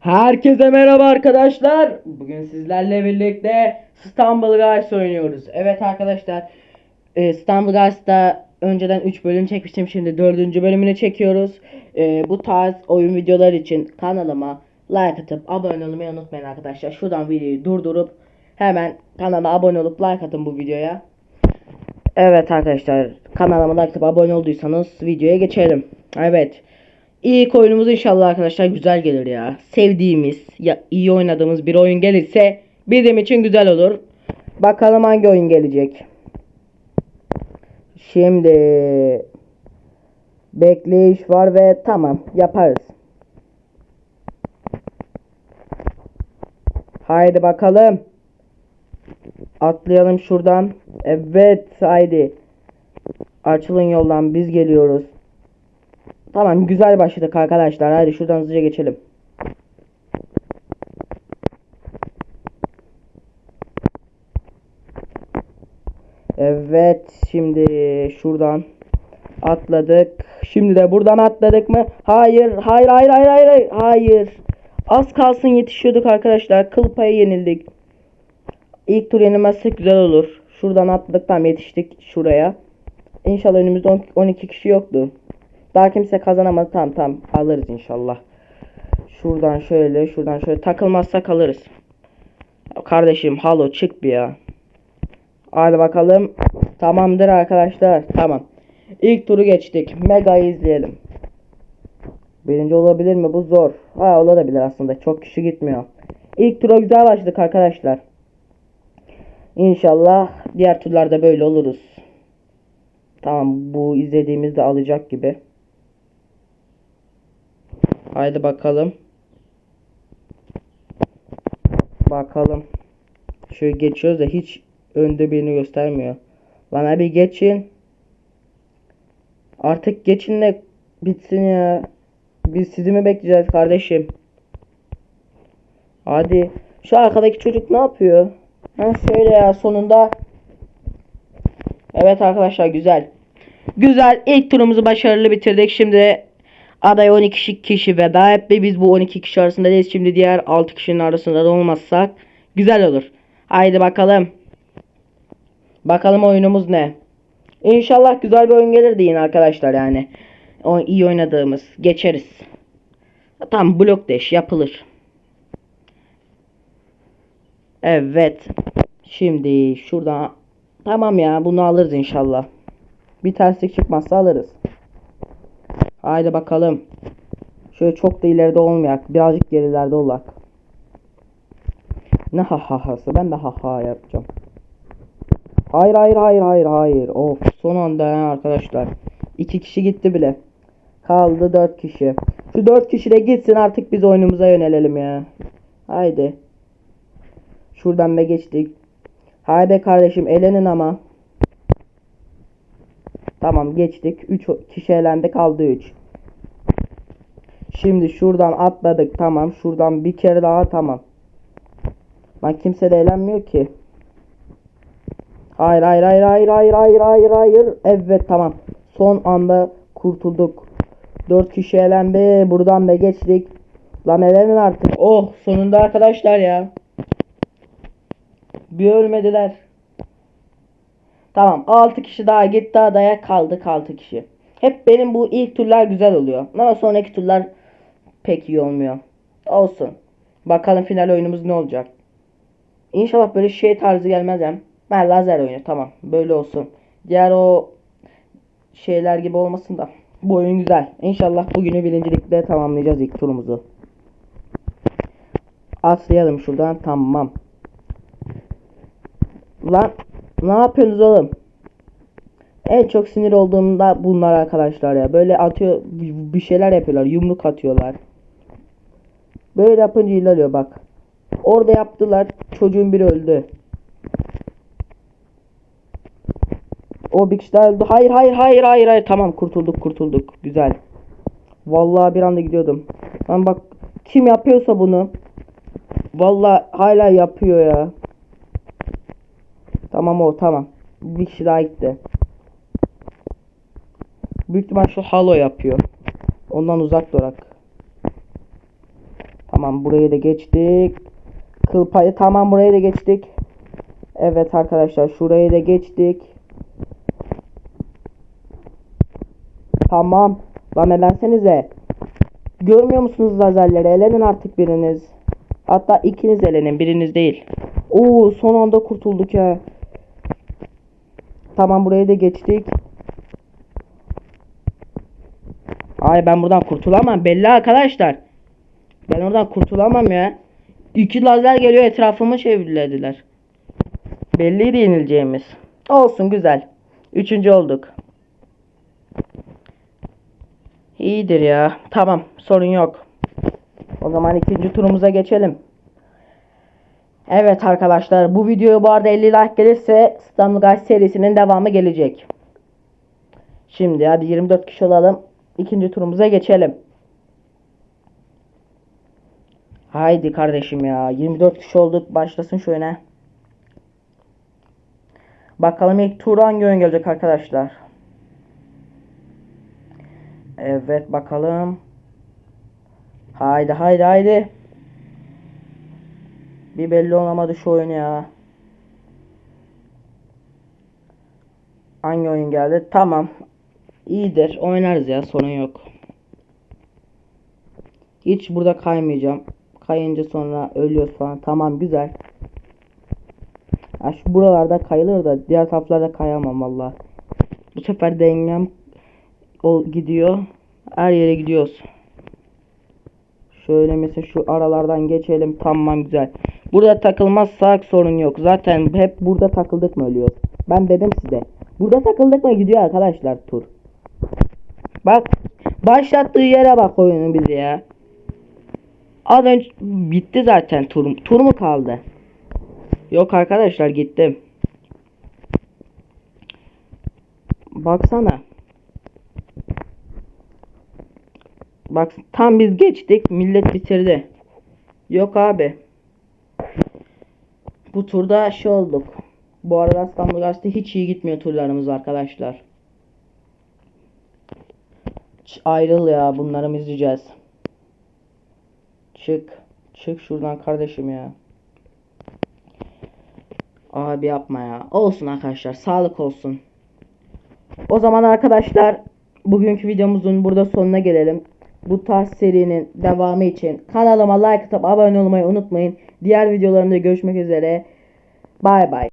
Herkese merhaba arkadaşlar. Bugün sizlerle birlikte İstanbul Guys oynuyoruz. Evet arkadaşlar. e, İstanbul Guys'ta önceden 3 bölüm çekmiştim. Şimdi 4. bölümünü çekiyoruz. E, bu tarz oyun videoları için kanalıma like atıp abone olmayı unutmayın arkadaşlar. Şuradan videoyu durdurup hemen kanala abone olup like atın bu videoya. Evet arkadaşlar kanalıma like atıp abone olduysanız videoya geçelim. Evet. İlk oyunumuz inşallah arkadaşlar güzel gelir ya. Sevdiğimiz, ya iyi oynadığımız bir oyun gelirse bizim için güzel olur. Bakalım hangi oyun gelecek. Şimdi bekleyiş var ve tamam yaparız. Haydi bakalım. Atlayalım şuradan. Evet haydi. Açılın yoldan biz geliyoruz. Tamam güzel başladık arkadaşlar. Hadi şuradan hızlıca geçelim. Evet şimdi şuradan atladık. Şimdi de buradan atladık mı? Hayır, hayır, hayır, hayır, hayır, hayır. Az kalsın yetişiyorduk arkadaşlar. Kıl payı yenildik. İlk tur yenilmezsek güzel olur. Şuradan atladık tam yetiştik şuraya. İnşallah önümüzde on- 12 kişi yoktu. Daha kimse kazanamadı. Tamam tamam alırız inşallah. Şuradan şöyle şuradan şöyle takılmazsak alırız. Kardeşim halo çık bir ya. Hadi bakalım. Tamamdır arkadaşlar. Tamam. İlk turu geçtik. Mega'yı izleyelim. Birinci olabilir mi? Bu zor. Ha olabilir aslında. Çok kişi gitmiyor. İlk tura güzel başladık arkadaşlar. İnşallah diğer turlarda böyle oluruz. Tamam bu izlediğimizde alacak gibi. Haydi bakalım. Bakalım. Şöyle geçiyoruz da hiç önde birini göstermiyor. Lan abi geçin. Artık geçin de bitsin ya. Biz sizi mi bekleyeceğiz kardeşim? Hadi. Şu arkadaki çocuk ne yapıyor? Ha şöyle ya sonunda. Evet arkadaşlar güzel. Güzel. İlk turumuzu başarılı bitirdik. Şimdi aday 12 kişi, kişi veda etti. Biz bu 12 kişi arasında değiliz. Şimdi diğer 6 kişinin arasında da olmazsak güzel olur. Haydi bakalım. Bakalım oyunumuz ne? İnşallah güzel bir oyun gelir deyin arkadaşlar yani. O iyi oynadığımız. Geçeriz. Tam blok deş yapılır. Evet. Şimdi şuradan tamam ya bunu alırız inşallah. Bir terslik çıkmazsa alırız. Haydi bakalım. Şöyle çok da ileride olmayak. Birazcık gerilerde olak. Ne ha ha hası. Ben de ha ha yapacağım. Hayır hayır hayır hayır hayır. Of son anda ya arkadaşlar. İki kişi gitti bile. Kaldı dört kişi. Şu dört kişi de gitsin artık biz oyunumuza yönelelim ya. Haydi. Şuradan da geçtik. Haydi kardeşim elenin ama. Tamam geçtik. 3 kişi elendi kaldı 3. Şimdi şuradan atladık tamam. Şuradan bir kere daha tamam. Lan kimse de eğlenmiyor ki. Hayır hayır hayır hayır hayır hayır hayır hayır. Evet tamam. Son anda kurtulduk. 4 kişi elendi. Buradan da geçtik. Lan elenin artık. Oh sonunda arkadaşlar ya. Bir ölmediler. Tamam 6 kişi daha gitti adaya kaldık 6 kişi. Hep benim bu ilk turlar güzel oluyor. Ama sonraki turlar pek iyi olmuyor. Olsun. Bakalım final oyunumuz ne olacak. İnşallah böyle şey tarzı gelmez hem. Ben lazer oyunu tamam. Böyle olsun. Diğer o şeyler gibi olmasın da. Bu oyun güzel. İnşallah bugünü birincilikle tamamlayacağız ilk turumuzu. Atlayalım şuradan. Tamam. Lan ne yapıyorsunuz oğlum? En çok sinir olduğumda bunlar arkadaşlar ya. Böyle atıyor bir şeyler yapıyorlar. Yumruk atıyorlar. Böyle yapınca ilerliyor bak. Orada yaptılar. Çocuğun biri öldü. O bir kişi daha öldü. Hayır hayır hayır hayır hayır. Tamam kurtulduk kurtulduk. Güzel. Vallahi bir anda gidiyordum. Lan bak kim yapıyorsa bunu. Vallahi hala yapıyor ya. Tamam o tamam. Bir kişi daha gitti. Büyük ihtimal şu halo yapıyor. Ondan uzak durak. Tamam burayı da geçtik. Kıl payı tamam burayı da geçtik. Evet arkadaşlar şurayı da geçtik. Tamam. Lan elensenize. Görmüyor musunuz lazerleri? Elenin artık biriniz. Hatta ikiniz elenin biriniz değil. Oo son anda kurtulduk ya. Tamam burayı da geçtik. Ay ben buradan kurtulamam belli arkadaşlar. Ben oradan kurtulamam ya. İki lazer geliyor etrafımı çevirdiler. Belliydi yenileceğimiz. Olsun güzel. Üçüncü olduk. İyidir ya. Tamam sorun yok. O zaman ikinci turumuza geçelim. Evet arkadaşlar bu videoya bu arada 50 like gelirse İstanbul Guys serisinin devamı gelecek. Şimdi hadi 24 kişi olalım. İkinci turumuza geçelim. Haydi kardeşim ya. 24 kişi olduk. Başlasın şöyle. Bakalım ilk tur hangi oyun gelecek arkadaşlar. Evet bakalım. Haydi haydi haydi. Bir belli olamadı şu oyun ya. Hangi oyun geldi? Tamam. İyidir. Oynarız ya. Sorun yok. Hiç burada kaymayacağım. Kayınca sonra ölüyoruz falan. Tamam güzel. Ya şu buralarda kayılır da diğer taraflarda kayamam valla. Bu sefer dengem o gidiyor. Her yere gidiyoruz. Şöyle mesela şu aralardan geçelim. Tamam güzel. Burada takılmazsak sorun yok. Zaten hep burada takıldık mı ölüyoruz. Ben dedim size. Burada takıldık mı gidiyor arkadaşlar tur. Bak başlattığı yere bak oyunun bizi ya. Az önce bitti zaten tur. Tur mu kaldı? Yok arkadaşlar gittim. Baksana. Bak tam biz geçtik millet bitirdi. Yok abi. Bu turda şey olduk. Bu arada İstanbul Gazete hiç iyi gitmiyor turlarımız arkadaşlar. Ç- ayrıl ya bunları izleyeceğiz? Çık. Çık şuradan kardeşim ya. Abi yapma ya. Olsun arkadaşlar. Sağlık olsun. O zaman arkadaşlar bugünkü videomuzun burada sonuna gelelim. Bu tarz serinin devamı için kanalıma like atıp abone olmayı unutmayın. Diğer videolarımda görüşmek üzere. Bay bay.